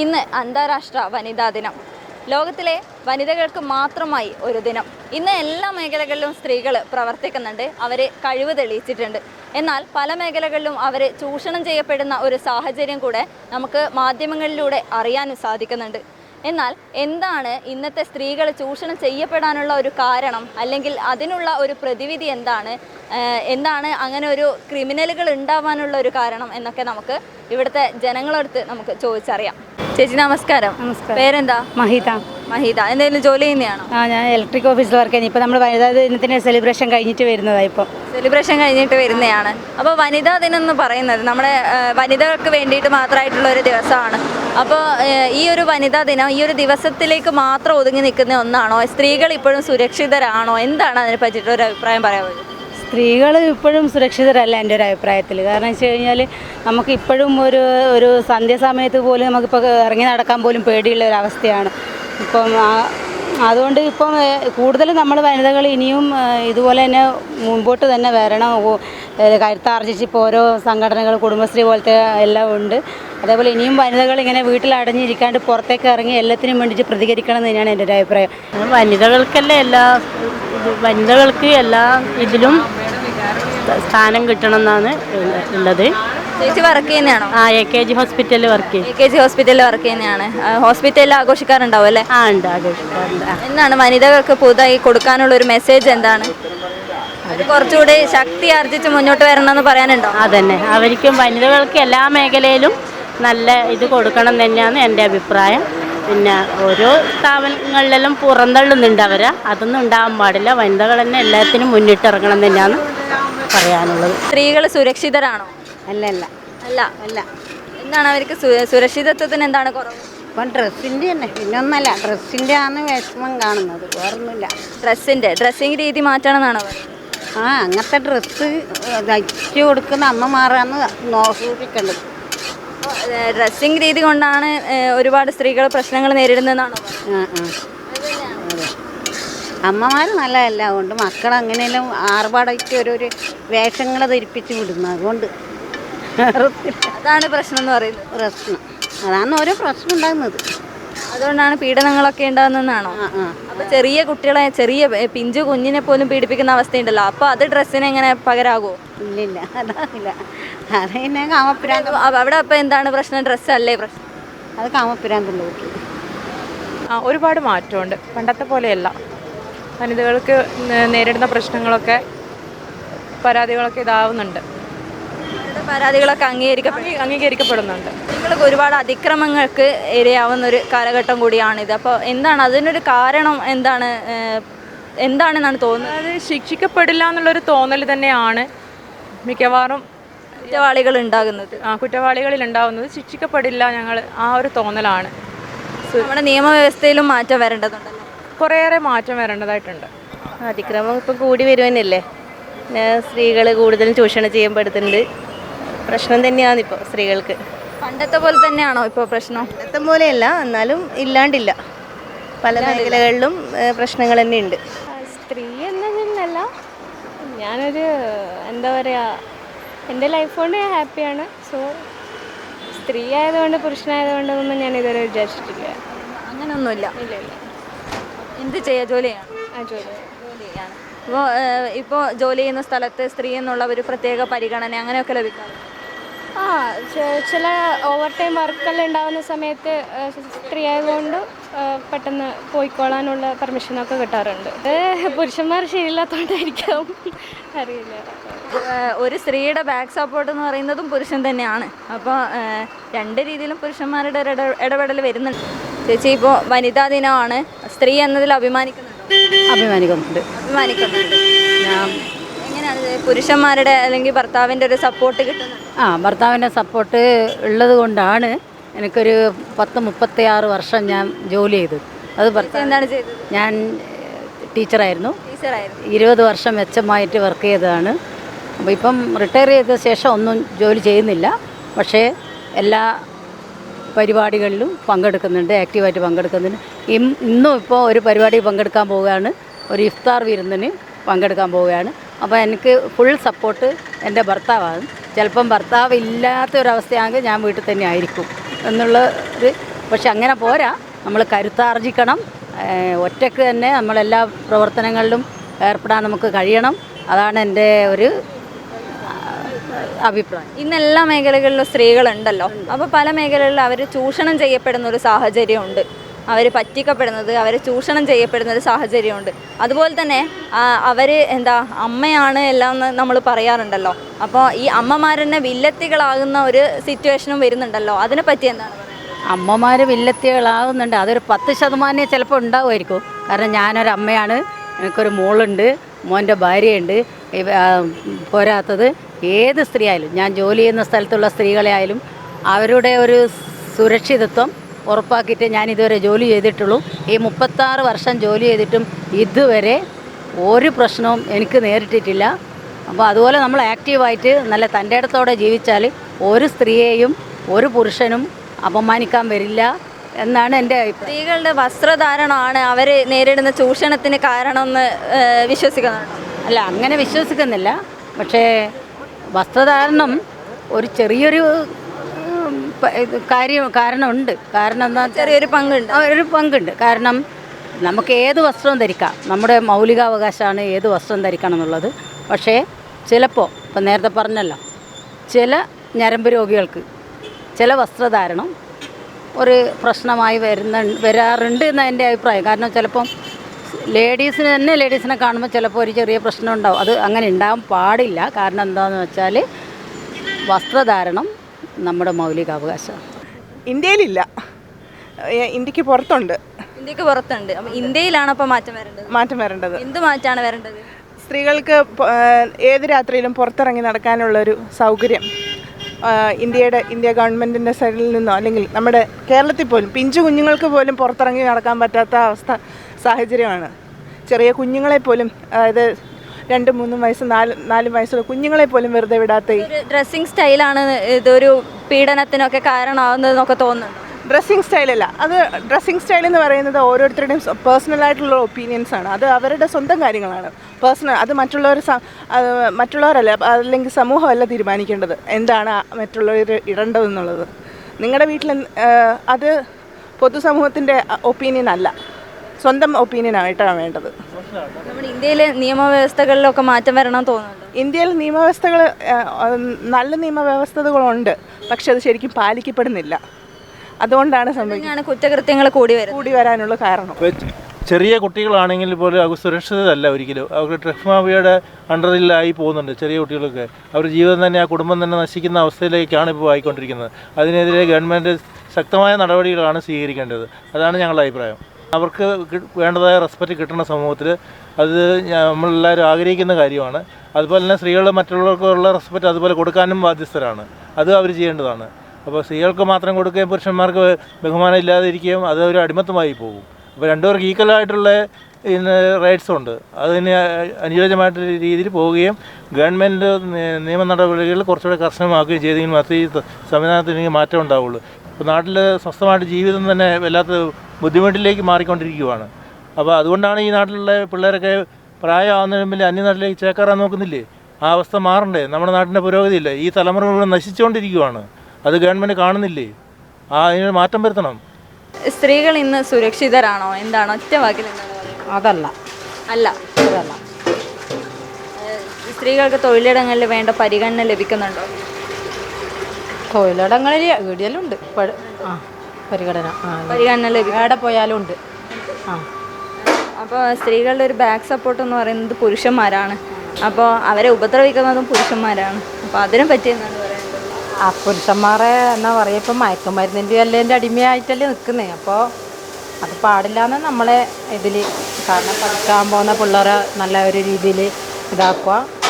ഇന്ന് അന്താരാഷ്ട്ര വനിതാ ദിനം. ലോകത്തിലെ വനിതകൾക്ക് മാത്രമായി ഒരു ദിനം. ഇന്ന് എല്ലാ മേഖലകളിലും സ്ത്രീകൾ പ്രവർത്തിക്കുന്നുണ്ട് അവരെ കഴിവ് തെളിയിച്ചിട്ടുണ്ട്. എന്നാൽ പല മേഖലകളിലും അവരെ ചൂഷണം ചെയ്യപ്പെടുന്ന ഒരു സാഹചര്യം കൂടെ നമുക്ക് മാധ്യമങ്ങളിലൂടെ അറിയാനും സാധിക്കുന്നുണ്ട്. എന്നാൽ എന്താണ് ഇന്നത്തെ സ്ത്രീകൾ ചൂഷണം ചെയ്യപ്പെടാനുള്ള ഒരു കാരണം? അല്ലെങ്കിൽ അതിനുള്ള ഒരു പ്രതിവിധി എന്താണ്? എന്താണ് അങ്ങനെ ഒരു ക്രിമിനലുകൾ ഉണ്ടാവാനുള്ള ഒരു കാരണം എന്നൊക്കെ നമുക്ക് ഇവിടുത്തെ ജനങ്ങളടുത്ത് നമുക്ക് ചോദിച്ചറിയാം. ചേച്ചി നമസ്കാരം. നമസ്കാരം. പേരെന്താ? മഹിത. മഹിത. എന്തെങ്കിലും ജോലി ചെയ്യുന്നതാണോ ആ ഞാൻ ഇലക്ട്രിക് ഓഫീസിൽ വർക്ക് ചെയ്യുന്നത് ഇപ്പോൾ നമ്മൾ വനിതാ ദിനത്തിന്റെ സെലിബ്രേഷൻ കഴിഞ്ഞിട്ട് വരുന്നതാണ് ഇപ്പോൾ സെലിബ്രേഷൻ കഴിഞ്ഞിട്ട് വരുന്നതാണ് അപ്പോൾ വനിതാ ദിനം എന്ന് പറയുന്നത് നമ്മുടെ വനിതകൾക്ക് വേണ്ടിയിട്ട് മാത്രമായിട്ടുള്ള ഒരു ദിവസമാണ് അപ്പോൾ ഈ ഒരു വനിതാ ദിനം ഈ ഒരു ദിവസത്തിലേക്ക് മാത്രം ഒതുങ്ങി നിൽക്കുന്ന ഒന്നാണോ? സ്ത്രീകൾ ഇപ്പോഴും സുരക്ഷിതരാണോ? എന്താണ് അതിനെ പറ്റിയിട്ട് ഒരു അഭിപ്രായം പറയാൻ സ്ത്രീകൾ ഇപ്പോഴും സുരക്ഷിതരല്ല എന്റെ ഒരു അഭിപ്രായത്തിൽ. കാരണം വെച്ച് കഴിഞ്ഞാൽ നമുക്ക് ഇപ്പോഴും ഒരു ഒരു സന്ധ്യാസമയത്ത് പോലും നമുക്കിപ്പോൾ ഇറങ്ങി നടക്കാൻ പോലും പേടിയുള്ള ഒരു അവസ്ഥയാണ്. ഇപ്പം അതുകൊണ്ട് ഇപ്പം കൂടുതലും നമ്മൾ വനിതകൾ ഇനിയും ഇതുപോലെ തന്നെ മുമ്പോട്ട് തന്നെ വരണം. കരുത്താർജിച്ച് ഇപ്പോൾ ഓരോ സംഘടനകൾ കുടുംബശ്രീ പോലത്തെ എല്ലാം ഉണ്ട്. അതേപോലെ ഇനിയും വനിതകൾ ഇങ്ങനെ വീട്ടിൽ അടഞ്ഞിരിക്കാണ്ട് പുറത്തേക്ക് ഇറങ്ങി എല്ലാത്തിനും വേണ്ടിയിട്ട് പ്രതികരിക്കണം എന്ന് തന്നെയാണ് എന്റെ ഒരു അഭിപ്രായം. വനിതകൾക്കല്ലേ എല്ലാ വനിതകൾക്ക് എല്ലാ ഇതിലും സ്ഥാനം കിട്ടണം എന്നാണ് ഉള്ളത്. ചേച്ചി വർക്ക് ചെയ്യുന്നതാണോ? ആ എ കെ ജി ഹോസ്പിറ്റലിൽ വർക്ക് ചെയ്യും. എ കെ ജി ഹോസ്പിറ്റലിൽ വർക്ക് ചെയ്യുന്നതാണ്. ഹോസ്പിറ്റലിൽ ആഘോഷിക്കാറുണ്ടാവും അല്ലേ? ആ ഉണ്ട് ആഘോഷിക്കാറുണ്ട്. എന്നാണ് എന്താണ് വനിതകൾക്ക് പുതുതായി കൊടുക്കാനുള്ള ഒരു മെസ്സേജ് എന്താണ്? കുറച്ചുകൂടി ശക്തി ആർജിച്ച് മുന്നോട്ട് വരണമെന്ന് പറയാനുണ്ടോ? അതന്നെ. അവർക്കും വനിതകൾക്ക് എല്ലാ മേഖലയിലും നല്ല ഇത് കൊടുക്കണം തന്നെയാണ് എന്റെ അഭിപ്രായം. പിന്നെ ഓരോ സ്ഥാപനങ്ങളിലെല്ലാം പുറന്തള്ളുന്നുണ്ട് അവരെ. അതൊന്നും ഉണ്ടാകാൻ പാടില്ല. വനിതകൾ തന്നെ എല്ലാത്തിനും മുന്നിട്ടിറങ്ങണം തന്നെയാണ്. പറയാനുള്ളത്. സ്ത്രീകൾ സുരക്ഷിതരാണോ? അല്ല അല്ല. അല്ല. അല്ല. എന്താണ് അവർക്ക് സുരക്ഷിതത്വത്തിന് എന്താണ് കുറവ്? ഇപ്പം ഡ്രസ്സിന്റെ തന്നെ. പിന്നെ ഒന്നല്ല ഡ്രസ്സിന്റെ ആണ് വിഷമം കാണുന്നത്. വേറൊന്നുമില്ല. ഡ്രസ്സിന്റെ ഡ്രസ്സിങ് രീതി മാറ്റണമെന്നാണോ ആ അങ്ങനത്തെ ഡ്രസ്സ് തയ്ച്ച് കൊടുക്കുന്ന അമ്മമാരാണ് നോ സൂക്ഷിക്കേണ്ടത് ഡ്രസ്സിങ് രീതി കൊണ്ടാണ് ഒരുപാട് സ്ത്രീകൾ പ്രശ്നങ്ങൾ നേരിടുന്നതെന്നാണോ ആ ആ. അമ്മമാർ നല്ല നല്ലതല്ല. അതുകൊണ്ട് മക്കൾ അങ്ങനെയെല്ലാം ആർഭാടായിട്ട് ഓരോരു വേഷങ്ങൾ ധരിപ്പിച്ച് വിടുന്നു. അതുകൊണ്ട് അതാണ് പ്രശ്നം എന്ന് പറയുന്നത്. പ്രശ്നം. അതാണ് ഓരോ പ്രശ്നം ഉണ്ടാകുന്നത്. അതുകൊണ്ടാണ് പീഡനങ്ങളൊക്കെ ഉണ്ടാകുന്നതെന്നാണോ? ആ ആ. അപ്പൊ ചെറിയ കുട്ടികളെ ചെറിയ പിഞ്ചു കുഞ്ഞിനെ പോലും പീഡിപ്പിക്കുന്ന അവസ്ഥയുണ്ടല്ലോ. അപ്പോൾ അത് ഡ്രസ്സിനെ എങ്ങനെ പകരാകുമോ ഇല്ലില്ല. അതാവില്ല അത് പിന്നെ കാമപ്പിരാന്ത് അവിടെ അപ്പൊ എന്താണ് പ്രശ്നം? ഡ്രസ്സ് അല്ലേ പ്രശ്നം? അത് കാമപ്പിരാന്തുള്ള കുട്ടി. ആ ഒരുപാട് മാറ്റമുണ്ട്. പണ്ടത്തെ പോലെയല്ല. വനിതകൾക്ക് നേരിടുന്ന പ്രശ്നങ്ങളൊക്കെ പരാതികളൊക്കെ ഇതാവുന്നുണ്ട്. പരാതികളൊക്കെ അംഗീകരിക്കപ്പെടും അംഗീകരിക്കപ്പെടുന്നുണ്ട്. നിങ്ങൾക്ക് ഒരുപാട് അതിക്രമങ്ങൾക്ക് ഇരയാവുന്ന ഒരു കാലഘട്ടം കൂടിയാണിത്. അപ്പോൾ എന്താണ് അതിനൊരു കാരണം എന്താണ് എന്താണെന്നാണ് തോന്നുന്നത്? അത് ശിക്ഷിക്കപ്പെടില്ല എന്നുള്ളൊരു തോന്നൽ തന്നെയാണ് മിക്കവാറും കുറ്റവാളികൾ ഉണ്ടാകുന്നത്. ആ, കുറ്റവാളികളിൽ ഉണ്ടാകുന്നത് ശിക്ഷിക്കപ്പെടില്ല ഞങ്ങൾ ആ ഒരു തോന്നലാണ്. നമ്മുടെ നിയമവ്യവസ്ഥയിലും മാറ്റം വരേണ്ടതുണ്ടല്ലോ കുറേയേറെ മാറ്റം വരേണ്ടതായിട്ടുണ്ട്. അതിക്രമം ഇപ്പം കൂടി വരുമെന്നല്ലേ സ്ത്രീകൾ കൂടുതലും ചൂഷണം ചെയ്യപ്പെടുന്നുണ്ട് പ്രശ്നം തന്നെയാണ് ഇപ്പോൾ സ്ത്രീകൾക്ക്. പണ്ടത്തെ പോലെ തന്നെയാണോ ഇപ്പോൾ പ്രശ്നം? പണ്ടത്തെ പോലെയല്ല എന്നാലും ഇല്ലാണ്ടില്ല. പല മേഖലകളിലും പ്രശ്നങ്ങൾ തന്നെ ഉണ്ട് സ്ത്രീ എന്നല്ല ഞാനൊരു എന്താ പറയുക എന്റെ ലൈഫ് കൊണ്ട് ഞാൻ ഹാപ്പിയാണ്. സോ സ്ത്രീ ആയതുകൊണ്ട് പുരുഷനായതുകൊണ്ടൊന്നും ഞാൻ ഇതുവരെ വിചാരിച്ചിട്ടില്ല. അങ്ങനെയൊന്നുമില്ല ഇല്ല ഇല്ല. എന്ത് ചെയ്യാ? ജോലിയാണ്? ജോലിയാണ്. ഇപ്പോൾ ഇപ്പോൾ ജോലി ചെയ്യുന്ന സ്ഥലത്ത് സ്ത്രീ എന്നുള്ള ഒരു പ്രത്യേക പരിഗണന അങ്ങനെയൊക്കെ ലഭിക്കാം ആ ചില ഓവർ ടൈം വർക്കെല്ലാം ഉണ്ടാകുന്ന സമയത്ത് സ്ത്രീ ആയതുകൊണ്ട് പെട്ടെന്ന് പോയിക്കോളാനുള്ള പെർമിഷനൊക്കെ കിട്ടാറുണ്ട്. പുരുഷന്മാർ ശരിയില്ലാത്തോണ്ടായിരിക്കാം അറിയില്ല. ഒരു സ്ത്രീയുടെ ബാക്ക് സപ്പോർട്ട് എന്ന് പറയുന്നതും പുരുഷൻ തന്നെയാണ്. അപ്പോൾ രണ്ട് രീതിയിലും പുരുഷന്മാരുടെ ഇടപെടൽ വരുന്നുണ്ട്. ചേച്ചി ഇപ്പോൾ വനിതാ ദിനമാണ് സ്ത്രീ എന്നതിൽ അഭിമാനിക്കുന്നുണ്ടോ? അഭിമാനിക്കുന്നുണ്ട്. അഭിമാനിക്കുന്നുണ്ട്? എങ്ങനെയാണ് പുരുഷന്മാരുടെ അല്ലെങ്കിൽ ഭർത്താവിന്റെ ഒരു സപ്പോർട്ട് കിട്ടുന്നത്? ആ ഭർത്താവിന്റെ സപ്പോർട്ട് ഉള്ളത് കൊണ്ടാണ് എനിക്കൊരു പത്ത് മുപ്പത്തി ആറ് വർഷം ഞാൻ ജോലി ചെയ്തു. അത് ഭർത്താവ് എന്താണ് ചെയ്തത്? ഞാൻ ടീച്ചറായിരുന്നു. ടീച്ചറായിരുന്നു. ഇരുപത് വർഷം മെച്ചമായിട്ട് വർക്ക് ചെയ്തതാണ്. അപ്പോൾ ഇപ്പം റിട്ടയർ ചെയ്ത ശേഷം ഒന്നും ജോലി ചെയ്യുന്നില്ല. പക്ഷേ എല്ലാ പരിപാടികളിലും പങ്കെടുക്കുന്നുണ്ട് ആക്റ്റീവായിട്ട് പങ്കെടുക്കുന്നുണ്ട്. ഇന്നും ഇപ്പോൾ ഒരു പരിപാടി പങ്കെടുക്കാൻ പോവുകയാണ്. ഒരു ഇഫ്താർ വിരുന്നിന് പങ്കെടുക്കാൻ പോവുകയാണ്. അപ്പോൾ എനിക്ക് ഫുൾ സപ്പോർട്ട് എന്റെ ഭർത്താവാണ്. ചിലപ്പം ഭർത്താവ് ഇല്ലാത്ത ഒരവസ്ഥയാണെങ്കിൽ ഞാൻ വീട്ടിൽ തന്നെ ആയിരിക്കും എന്നുള്ള ഒരു പക്ഷെ അങ്ങനെ പോരാ. നമ്മൾ കരുത്താർജിക്കണം. ഒറ്റയ്ക്ക് തന്നെ നമ്മളെല്ലാ പ്രവർത്തനങ്ങളിലും ഏർപ്പെടാൻ നമുക്ക് കഴിയണം. അതാണ് എന്റെ ഒരു അഭിപ്രായം. ഇന്ന് എല്ലാ മേഖലകളിലും സ്ത്രീകളുണ്ടല്ലോ. അപ്പോൾ പല മേഖലകളിലും അവർ ചൂഷണം ചെയ്യപ്പെടുന്ന ഒരു സാഹചര്യമുണ്ട്. അവർ പറ്റിക്കപ്പെടുന്നത് അവർ ചൂഷണം ചെയ്യപ്പെടുന്ന ഒരു സാഹചര്യമുണ്ട്. അതുപോലെ തന്നെ അവർ എന്താ അമ്മയാണ് എല്ലാം നമ്മൾ പറയാറുണ്ടല്ലോ. അപ്പോൾ ഈ അമ്മമാർ അമ്മമാരെന്നെ വില്ലത്തികളാകുന്ന ഒരു സിറ്റുവേഷനും വരുന്നുണ്ടല്ലോ. അതിനെ പറ്റി എന്താണ് അമ്മമാർ വില്ലത്തികളാകുന്നുണ്ട്. അതൊരു പത്ത് ശതമാനമേ ചിലപ്പോൾ ഉണ്ടാവുമായിരിക്കും. കാരണം ഞാനൊരു അമ്മയാണ്. എനിക്കൊരു മോളുണ്ട്. മോന്റെ ഭാര്യയുണ്ട്. പോരാത്തത്. ഏത് സ്ത്രീ ആയാലും ഞാൻ ജോലി ചെയ്യുന്ന സ്ഥലത്തുള്ള സ്ത്രീകളെ ആയാലും അവരുടെ ഒരു സുരക്ഷിതത്വം ഉറപ്പാക്കിയിട്ട് ഞാൻ ഇതുവരെ ജോലി ചെയ്തിട്ടുള്ളൂ. ഈ മുപ്പത്താറ് വർഷം ജോലി ചെയ്തിട്ടും ഇതുവരെ ഒരു പ്രശ്നവും എനിക്ക് നേരിട്ടിട്ടില്ല. അപ്പോൾ അതുപോലെ നമ്മൾ ആക്റ്റീവായിട്ട് നല്ല തന്റെ ഇടത്തോടെ ജീവിച്ചാൽ ഒരു സ്ത്രീയെയും ഒരു പുരുഷനും അപമാനിക്കാൻ വരില്ല എന്നാണ് എന്റെ അഭിപ്രായം. സ്ത്രീകളുടെ വസ്ത്രധാരണമാണ് അവർ നേരിടുന്ന ചൂഷണത്തിന് കാരണമെന്ന് ഏഹ്, വിശ്വസിക്കുന്നുണ്ടോ? അല്ല അങ്ങനെ വിശ്വസിക്കുന്നില്ല. പക്ഷേ വസ്ത്രധാരണം ഒരു ചെറിയൊരു കാര്യം കാരണമുണ്ട്. കാരണം എന്താ ചെറിയൊരു പങ്കുണ്ട്. ഒരു പങ്കുണ്ട്. കാരണം നമുക്ക് ഏത് വസ്ത്രവും ധരിക്കാം. നമ്മുടെ മൗലികാവകാശമാണ് ഏത് വസ്ത്രം ധരിക്കണം എന്നുള്ളത്. പക്ഷേ ചിലപ്പോൾ ഇപ്പം നേരത്തെ പറഞ്ഞല്ലോ ചില ഞരമ്പ് രോഗികൾക്ക് ചില വസ്ത്രധാരണം ഒരു പ്രശ്നമായി വരുന്ന വരാറുണ്ട് എന്ന എന്റെ അഭിപ്രായം. കാരണം ചിലപ്പം ലേഡീസിന് തന്നെ ലേഡീസിനെ കാണുമ്പോൾ ചിലപ്പോൾ ഒരു ചെറിയ പ്രശ്നം ഉണ്ടാവും. അത് അങ്ങനെ ഉണ്ടാകാൻ പാടില്ല. കാരണം എന്താണെന്ന് വെച്ചാൽ വസ്ത്രധാരണം നമ്മുടെ മൗലികാവകാശമാണ് ഇന്ത്യയിലില്ല. ഇന്ത്യയ്ക്ക് പുറത്തുണ്ട്. ഇന്ത്യയ്ക്ക് പുറത്തുണ്ട്. അപ്പം ഇന്ത്യയിലാണ് അപ്പോൾ മാറ്റം വരേണ്ടത്? മാറ്റം വരേണ്ടത്. എന്ത് മാറ്റമാണ് വരേണ്ടത്? സ്ത്രീകൾക്ക് ഏത് രാത്രിയിലും പുറത്തിറങ്ങി നടക്കാനുള്ളൊരു സൗകര്യം ഇന്ത്യയുടെ ഇന്ത്യ ഗവൺമെന്റിന്റെ സൈഡിൽ നിന്നോ അല്ലെങ്കിൽ നമ്മുടെ കേരളത്തിൽ പോലും പിഞ്ചു കുഞ്ഞുങ്ങൾക്ക് പോലും പുറത്തിറങ്ങി നടക്കാൻ പറ്റാത്ത അവസ്ഥ സാഹചര്യമാണ്. ചെറിയ കുഞ്ഞുങ്ങളെ പോലും അതായത് രണ്ടും മൂന്നും വയസ്സ് നാല് നാലും വയസ്സുള്ള കുഞ്ഞുങ്ങളെ പോലും വെറുതെ വിടാത്ത ഡ്രസ്സിങ് സ്റ്റൈലാണ് ഇതൊരു പീഡനത്തിനൊക്കെ കാരണമാവുന്നതെന്നൊക്കെ തോന്നുന്നു ഡ്രസ്സിങ് സ്റ്റൈലല്ല അത് ഡ്രസ്സിങ് സ്റ്റൈൽ എന്ന് പറയുന്നത് ഓരോരുത്തരുടെയും പേഴ്സണലായിട്ടുള്ള ഒപ്പീനിയൻസ് ആണ്. അത് അവരുടെ സ്വന്തം കാര്യങ്ങളാണ്. പേഴ്സണൽ അത് മറ്റുള്ളവർ മറ്റുള്ളവരല്ല അല്ലെങ്കിൽ സമൂഹമല്ല തീരുമാനിക്കേണ്ടത്. എന്താണ് മറ്റുള്ളവർ ഇടേണ്ടതെന്നുള്ളത്. നിങ്ങളുടെ വീട്ടിൽ അത് പൊതുസമൂഹത്തിന്റെ ഒപ്പീനിയൻ അല്ല. സ്വന്തം ഒപ്പീനിയൻ ആയിട്ടാണ് വേണ്ടത്. നമ്മുടെ ഇന്ത്യയിലെ നിയമവ്യവസ്ഥകളിലൊക്കെ മാറ്റം വരണം തോന്നുന്നുണ്ട്? ഇന്ത്യയിൽ നിയമവ്യവസ്ഥകൾ നല്ല നിയമവ്യവസ്ഥകളുണ്ട്. പക്ഷെ അത് ശരിക്കും പാലിക്കപ്പെടുന്നില്ല. അതുകൊണ്ടാണ് സംഭവിക്കുന്നത്. കുറ്റകൃത്യങ്ങൾ കൂടി കൂടി വരാനുള്ള കാരണം. ചെറിയ കുട്ടികളാണെങ്കിൽ പോലും അവർ സുരക്ഷിതരല്ല ഒരിക്കലും. അവർ ഡ്രഗ്സ് മാഫിയയുടെ അണ്ടറിലായി പോകുന്നുണ്ട് ചെറിയ കുട്ടികളൊക്കെ. അവർ ജീവിതം തന്നെ ആ കുടുംബം തന്നെ നശിക്കുന്ന അവസ്ഥയിലേക്കാണ് ഇപ്പോൾ ആയിക്കൊണ്ടിരിക്കുന്നത്. അതിനെതിരെ ഗവൺമെന്റ് ശക്തമായ നടപടികളാണ് സ്വീകരിക്കേണ്ടത്. അതാണ് ഞങ്ങളുടെ അഭിപ്രായം. അവർക്ക് വേണ്ടതായ റെസ്പെക്റ്റ് കിട്ടുന്ന സമൂഹത്തിൽ അത് നമ്മളെല്ലാവരും ആഗ്രഹിക്കുന്ന കാര്യമാണ്. അതുപോലെ തന്നെ സ്ത്രീകൾ മറ്റുള്ളവർക്കുള്ള റെസ്പെക്റ്റ് അതുപോലെ കൊടുക്കാനും ബാധ്യസ്ഥരാണ്. അത് അവർ ചെയ്യേണ്ടതാണ്. അപ്പോൾ സ്ത്രീകൾക്ക് മാത്രം കൊടുക്കുകയും പുരുഷന്മാർക്ക് ബഹുമാനം ഇല്ലാതെ ഇരിക്കുകയും അത് ഒരു അടിമത്തമായി പോകും. അപ്പോൾ രണ്ടുപേർക്ക് ഈക്വലായിട്ടുള്ള റൈറ്റ്സ് ഉണ്ട്. അതിന് അനുയോജ്യമായിട്ടുള്ള രീതിയിൽ പോവുകയും ഗവൺമെന്റ് നിയമ നടപടികൾ കുറച്ചുകൂടെ കർശനമാക്കുകയും ചെയ്തെങ്കിൽ മാത്രമേ ഈ സംവിധാനത്തിന് മാറ്റം ഉണ്ടാവുള്ളൂ. ഇപ്പോൾ നാട്ടിൽ സ്വസ്ഥമായിട്ട് ജീവിതം തന്നെ വല്ലാത്ത ബുദ്ധിമുട്ടിലേക്ക് മാറിക്കൊണ്ടിരിക്കുകയാണ് അപ്പോൾ അതുകൊണ്ടാണ് ഈ നാട്ടിലുള്ള പിള്ളേരൊക്കെ പ്രായമാകുന്നതിന് മുമ്പിൽ അന്യനാട്ടിലേക്ക് ചേക്കാറാൻ നോക്കുന്നില്ലേ? ആ അവസ്ഥ മാറണ്ടേ? നമ്മുടെ നാട്ടിന്റെ പുരോഗതിയില്ല. ഈ തലമുറ മുഴുവൻ നശിച്ചുകൊണ്ടിരിക്കുകയാണ് അത് ഗവൺമെന്റ് കാണുന്നില്ലേ? ആ അതിന് മാറ്റം വരുത്തണം. സ്ത്രീകൾ ഇന്ന് സുരക്ഷിതരാണോ? എന്താണോ ഒറ്റ വാക്കിൽ അതല്ല. അല്ല. അതല്ല. സ്ത്രീകൾക്ക് തൊഴിലിടങ്ങളിൽ വേണ്ട പരിഗണന ലഭിക്കുന്നുണ്ടോ? തൊഴിലിടങ്ങളിൽ വീടിയലുണ്ട്. ഉണ്ട് ആ പരിഗണന. പരിഗണന എവിടെ പോയാലും ഉണ്ട്. ആ. അപ്പോൾ സ്ത്രീകളുടെ ഒരു ബാക്ക് സപ്പോർട്ട് എന്ന് പറയുന്നത് പുരുഷന്മാരാണ്. അപ്പോൾ അവരെ ഉപദ്രവിക്കുന്നതും പുരുഷന്മാരാണ്. അപ്പോൾ അതിനെ പറ്റി എന്താണ് പറയുന്നത് ആ പുരുഷന്മാരെ എന്നാ പറയുക ഇപ്പം മയക്കുമരുന്നിന്റെ എല്ലാം അടിമയായിട്ടല്ലേ നിൽക്കുന്നത് അപ്പോൾ അത് പാടില്ല എന്ന് നമ്മളെ ഇതിൽ കാരണം പഠിക്കാൻ പോകുന്ന പിള്ളേരെ നല്ല ഒരു രീതിയിൽ ഇതാക്കുക.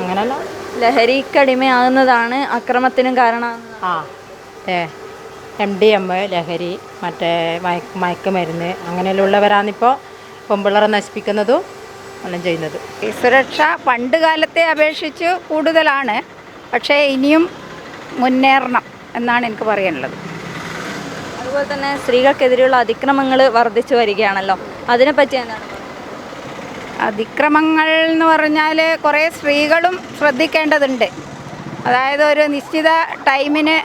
അങ്ങനെയല്ല ലഹരിക്കടിമയാകുന്നതാണ് അക്രമത്തിനും കാരണം ആ ഏ എം ഡി എം ലഹരി മറ്റേ മയക്ക് മയക്കുമരുന്ന് അങ്ങനെയുള്ളവരാണിപ്പോൾ പെൺപിള്ളേരെ നശിപ്പിക്കുന്നതും എല്ലാം ചെയ്യുന്നത്. ഈ സുരക്ഷ പണ്ട് കാലത്തെ അപേക്ഷിച്ച് കൂടുതലാണ്. പക്ഷേ ഇനിയും മുന്നേറണം എന്നാണ് എനിക്ക് പറയാനുള്ളത്. അതുപോലെ തന്നെ സ്ത്രീകൾക്കെതിരെയുള്ള അതിക്രമങ്ങൾ വർദ്ധിച്ചു വരികയാണല്ലോ. അതിനെപ്പറ്റി എന്താണ്? അതിക്രമങ്ങൾ എന്ന് പറഞ്ഞാൽ കുറേ സ്ത്രീകളും ശ്രദ്ധിക്കേണ്ടതുണ്ട്. അതായത് ഒരു നിശ്ചിത ടൈമിന്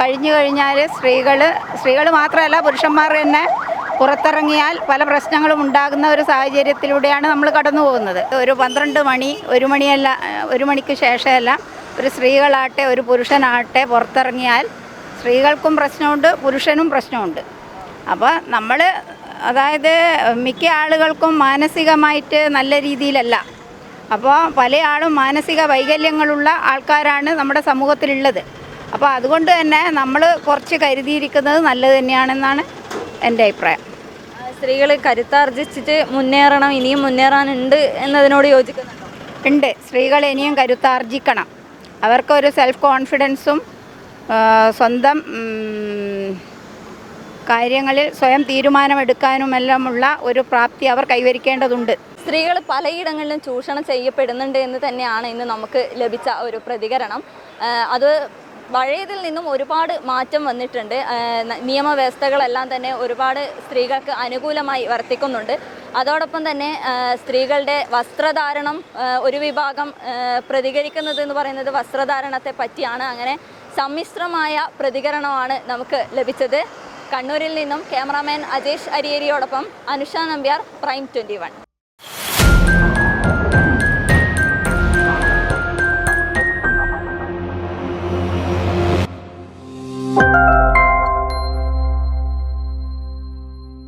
കഴിഞ്ഞു കഴിഞ്ഞാൽ സ്ത്രീകൾ സ്ത്രീകൾ മാത്രമല്ല പുരുഷന്മാർ തന്നെ പുറത്തിറങ്ങിയാൽ പല പ്രശ്നങ്ങളും ഉണ്ടാകുന്ന ഒരു സാഹചര്യത്തിലൂടെയാണ് നമ്മൾ കടന്നു പോകുന്നത്. ഒരു പന്ത്രണ്ട് മണി ഒരു മണിയല്ല ഒരു മണിക്ക് ശേഷമല്ല ഒരു സ്ത്രീകളാട്ടെ ഒരു പുരുഷനാട്ടെ പുറത്തിറങ്ങിയാൽ സ്ത്രീകൾക്കും പ്രശ്നമുണ്ട് പുരുഷനും പ്രശ്നമുണ്ട്. അപ്പോൾ നമ്മൾ അതായത് മിക്ക ആളുകൾക്കും മാനസികമായിട്ട് നല്ല രീതിയിലല്ല. അപ്പോൾ പല ആളും മാനസിക വൈകല്യങ്ങളുള്ള ആൾക്കാരാണ് നമ്മുടെ സമൂഹത്തിലുള്ളത്. അപ്പോൾ അതുകൊണ്ട് തന്നെ നമ്മൾ കുറച്ച് കരുതിയിരിക്കുന്നത് നല്ലത് തന്നെയാണെന്നാണ് എന്റെ അഭിപ്രായം. സ്ത്രീകൾ കരുത്താർജിച്ചിട്ട് മുന്നേറണം ഇനിയും മുന്നേറാനുണ്ട് എന്നതിനോട് യോജിക്കുന്നുണ്ടോ? ഉണ്ട്. സ്ത്രീകൾ ഇനിയും കരുത്താർജിക്കണം. അവർക്കൊരു സെൽഫ് കോൺഫിഡൻസും സ്വന്തം കാര്യങ്ങളിൽ സ്വയം തീരുമാനമെടുക്കാനുമെല്ലാമുള്ള ഒരു പ്രാപ്തി അവർ കൈവരിക്കേണ്ടതുണ്ട്. സ്ത്രീകൾ പലയിടങ്ങളിലും ചൂഷണം ചെയ്യപ്പെടുന്നുണ്ട് എന്ന് തന്നെയാണ് ഇന്ന് നമുക്ക് ലഭിച്ച ഒരു പ്രതികരണം. അത് പഴയതിൽ നിന്നും ഒരുപാട് മാറ്റം വന്നിട്ടുണ്ട്. നിയമവ്യവസ്ഥകളെല്ലാം തന്നെ ഒരുപാട് സ്ത്രീകൾക്ക് അനുകൂലമായി വർത്തിക്കുന്നുണ്ട്. അതോടൊപ്പം തന്നെ സ്ത്രീകളുടെ വസ്ത്രധാരണം ഒരു വിഭാഗം പ്രതികരിക്കുന്നത് എന്ന് പറയുന്നത് വസ്ത്രധാരണത്തെ പറ്റിയാണ്. അങ്ങനെ സമ്മിശ്രമായ പ്രതികരണമാണ് നമുക്ക് ലഭിച്ചത്. കണ്ണൂരിൽ നിന്നും ക്യാമറാമാൻ അജേഷ് അരിയേരിയോടൊപ്പം അനുഷ നമ്പ്യാർ പ്രൈം ട്വന്റി